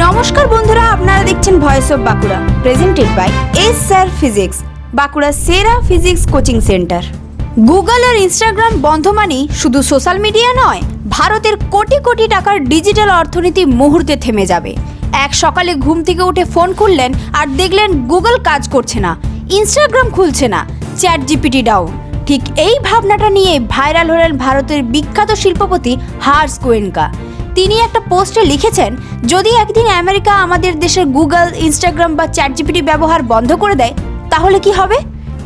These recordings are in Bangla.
নমস্কার বন্ধুরা, আপনারা দেখছেন voice of Bankura presented by S sir physics Bankura সেরা ফিজিক্স কোচিং সেন্টার গুগল আর ইনস্টাগ্রাম বন্ধ মানেই শুধু সোশ্যাল মিডিয়া নয়, ভারতের কোটি কোটি টাকার ডিজিটাল অর্থনীতি মুহূর্তে থেমে যাবে। এক সকালে ঘুম থেকে উঠে ফোন খুললেন আর দেখলেন গুগল কাজ করছে না ইনস্টাগ্রাম খুলছে না চ্যাট জিপিটি ডাউন ঠিক এই ভাবনাটা নিয়ে ভাইরাল হলেন ভারতের বিখ্যাত শিল্পপতি হার্স গোয়েনকা তিনি একটা পোস্টে লিখেছেন, যদি একদিন আমেরিকা আমাদের দেশের গুগল, ইনস্টাগ্রাম বা চ্যাট জিপিটি ব্যবহার বন্ধ করে দেয়, তাহলে কি হবে?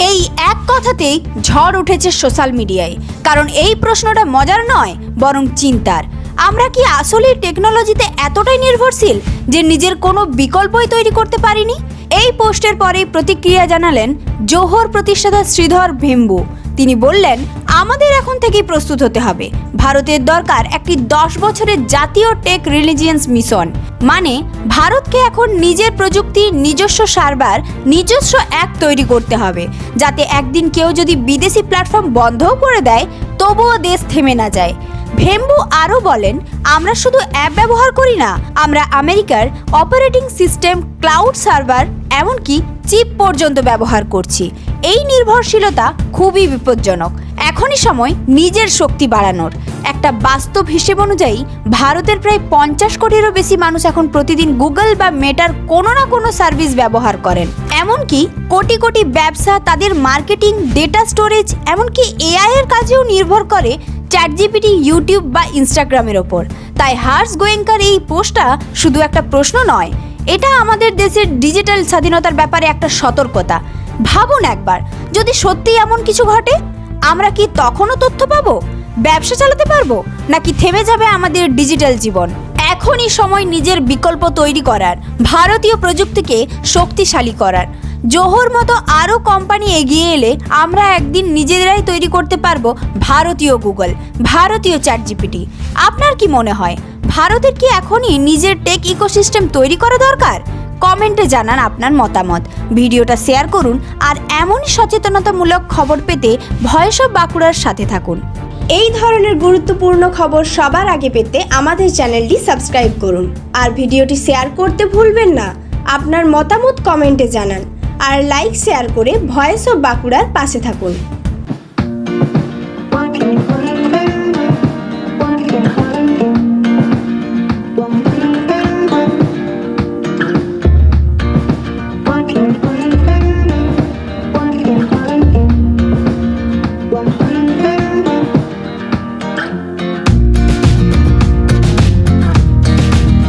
এই এক কথাতেই ঝড় উঠেছে সোশ্যাল মিডিয়ায়, কারণ এই প্রশ্নটা মজার নয়, বরং চিন্তার। আমরা কি আসলে টেকনোলজিতে এতটাই নির্ভরশীল যে নিজের কোনো বিকল্পই তৈরি করতে পারিনি? এই পোস্টের পরেই প্রতিক্রিয়া জানালেন জোহর প্রতিষ্ঠাতা শ্রীধর ভেম্বু। তিনি বললেন, আমাদের এখন থেকেই প্রস্তুত হতে হবে। ভারতের দরকার একটি দশ বছরের জাতীয় টেক রিলিজিয়েন্স মিশন। মানে ভারতকে এখন নিজের প্রযুক্তি নিজস্ব সার্ভার, নিজস্ব অ্যাপ তৈরি করতে হবে। যাতে একদিন কেউ যদি বিদেশি প্ল্যাটফর্ম বন্ধও করে দেয়, তবুও দেশ থেমে না যায়। ভেম্বু আরও বলেন, আমরা শুধু অ্যাপ ব্যবহার করি না, আমরা আমেরিকার অপারেটিং সিস্টেম, ক্লাউড সার্ভার, এমনকি চিপ পর্যন্ত ব্যবহার করছি। এই নির্ভরশীলতা খুবই বিপজ্জনক। এখনই সময় নিজের শক্তি বাড়ানোর। একটা বাস্তব হিসেব অনুযায়ী, ভারতের প্রায় পঞ্চাশ কোটিরও বেশি মানুষ এখন প্রতিদিন গুগল বা মেটার কোনো না কোনো সার্ভিস ব্যবহার করেন। এমনকি কোটি কোটি ব্যবসা তাদের মার্কেটিং, ডেটা স্টোরেজ, এমনকি এআই এর কাজেও নির্ভর করে চ্যাট জিপিটি ইউটিউব বা ইনস্টাগ্রামের ওপর। তাই হার্স গোয়েঙ্কার এই পোস্টটা শুধু একটা প্রশ্ন নয়, এটা আমাদের দেশের ডিজিটাল স্বাধীনতার ব্যাপারে একটা সতর্কতা। ভাবুন একবার, যদি সত্যি এমন কিছু ঘটে, আমরা কি তখনও তথ্য পাবো, ব্যবসা চালাতে পারব, নাকি থেমে যাবে আমাদের ডিজিটাল জীবন? এখনই সময় নিজের বিকল্প তৈরি করার, ভারতীয় প্রযুক্তিকে শক্তিশালী করার। জোহর মতো আরও কোম্পানি এগিয়ে এলে আমরা একদিন নিজেরাই তৈরি করতে পারব ভারতীয় গুগল, ভারতীয় চ্যাট জিপিটি আপনার কি মনে হয়, ভারতের কি এখনই নিজের টেক ইকোসিস্টেম তৈরি করা দরকার? কমেন্টে জানান আপনার মতামত। ভিডিওটা শেয়ার করুন আর এমনই সচেতনতামূলক খবর পেতে ভয়েস অফ বাঁকুড়ার সাথে থাকুন। এই ধরনের গুরুত্বপূর্ণ খবর সবার আগে পেতে আমাদের চ্যানেলটি সাবস্ক্রাইব করুন। আর ভিডিওটি শেয়ার করতে ভুলবেন না। আপনার মতামত কমেন্টে জানান। আর লাইক শেয়ার করে ভয়েস অফ বাঁকুড়ার পাশে থাকুন।